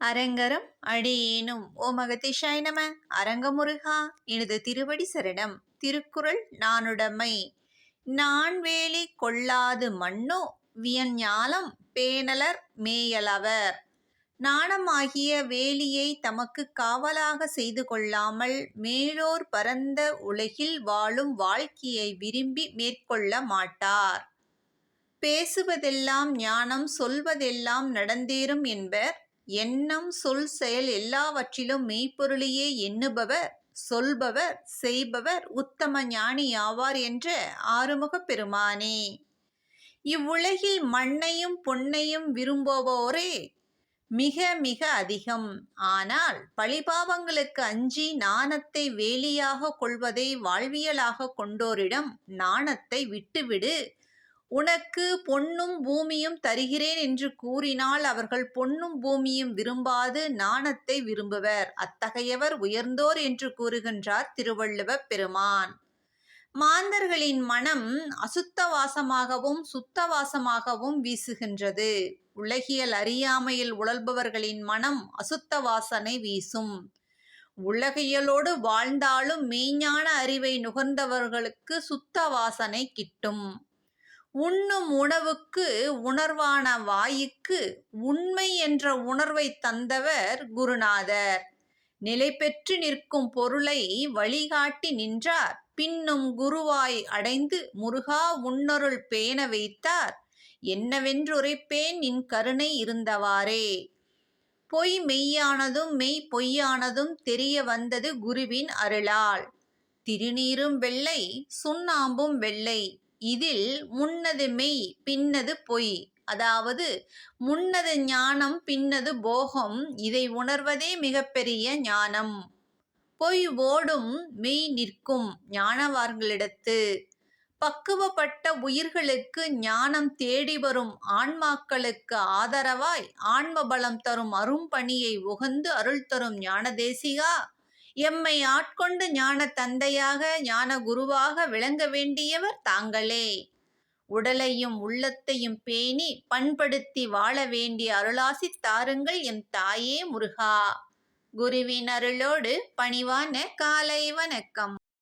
அரங்கரம் அடியேனும். ஓ மகதிஷாய் நம. அரங்கமுருகா எனது திருவடி சரணம். திருக்குறள் நானுடைமை. நான் வேலி கொள்ளாது மண்ணோ வியஞ்ஞாலம் பேணலர் மேயலவர். நாணமாகிய வேலியை தமக்கு காவலாக செய்து கொள்ளாமல் மேலோர் பரந்த உலகில் வாழும் வாழ்க்கையை விரும்பி மேற்கொள்ள மாட்டார். பேசுவதெல்லாம் ஞானம் சொல்வதெல்லாம் நடந்தேறும் என்பர் எண்ணம் சொல் செயல் எல்லாவற்றிலும் மெய்ப்பொருளையே எண்ணுபவர் சொல்பவர் செய்பவர் உத்தம ஞானி ஆவார் என்ற ஆறுமுகப் பெருமானே. இவ்வுலகில் மண்ணையும் பொன்னையும் விரும்புவோரே மிக மிக அதிகம். ஆனால் பழிபாவங்களுக்கு அஞ்சி நாணத்தை வேலியாக கொள்வதை வாழ்வியலாக கொண்டோரிடம் நாணத்தை விட்டுவிடு. உனக்கு பொன்னும் பூமியும் தருகிறேன் என்று கூறினால் அவர்கள் பொன்னும் பூமியும் விரும்பாது நாணத்தை விரும்புவர். அத்தகையவர் உயர்ந்தோர் என்று கூறுகின்றார் திருவள்ளுவ பெருமான். மாந்தர்களின் மனம் அசுத்தவாசமாகவும் சுத்தவாசமாகவும் வீசுகின்றது. உலகியல் அறியாமையில் உழல்பவர்களின் மனம் அசுத்த வாசனை வீசும். உலகியலோடு வாழ்ந்தாலும் மெய்ஞான அறிவை நுகர்ந்தவர்களுக்கு சுத்த வாசனை கிட்டும். உண்ணும் உணவுக்கு உணர்வான வாயுக்கு உண்மை என்ற உணர்வை தந்தவர் குருநாதர். நிலை பெற்று நிற்கும் பொருளை வழிகாட்டி நின்றார். பின்னும் குருவாய் அடைந்து முருகா உன்னொருள் பேண வைத்தார். என்னவென்றுரைப்பேன் நின் கருணை இருந்தவாறே. பொய் மெய்யானதும் மெய் பொய்யானதும் தெரிய வந்தது குருவின் அருளால். திருநீரும் வெள்ளை சுண்ணாம்பும் வெள்ளை. இதில் முன்னது மெய் பின்னது பொய். அதாவது முன்னது ஞானம் பின்னது போகம் இதை உணர்வதே மிகப்பெரிய ஞானம். பொய் ஓடும் மெய் நிற்கும் ஞானவார்களிடத்து பக்குவப்பட்ட உயிர்களுக்கு ஞானம் தேடி வரும் ஆன்மாக்களுக்கு ஆதரவாய் ஆன்ம பலம் தரும் அரும்பணியை உகந்து அருள் தரும் ஞானதேசிகா? எம்மை ஆட்கொண்டு ஞான தந்தையாக ஞான குருவாக விளங்க வேண்டியவர் தாங்களே. உடலையும் உள்ளத்தையும் பேணி பண்படுத்தி வாழ வேண்டிய அருளாசி தாருங்கள் எம் தாயே முருகா. குருவின் அருளோடு பணிவான காலை வணக்கம்.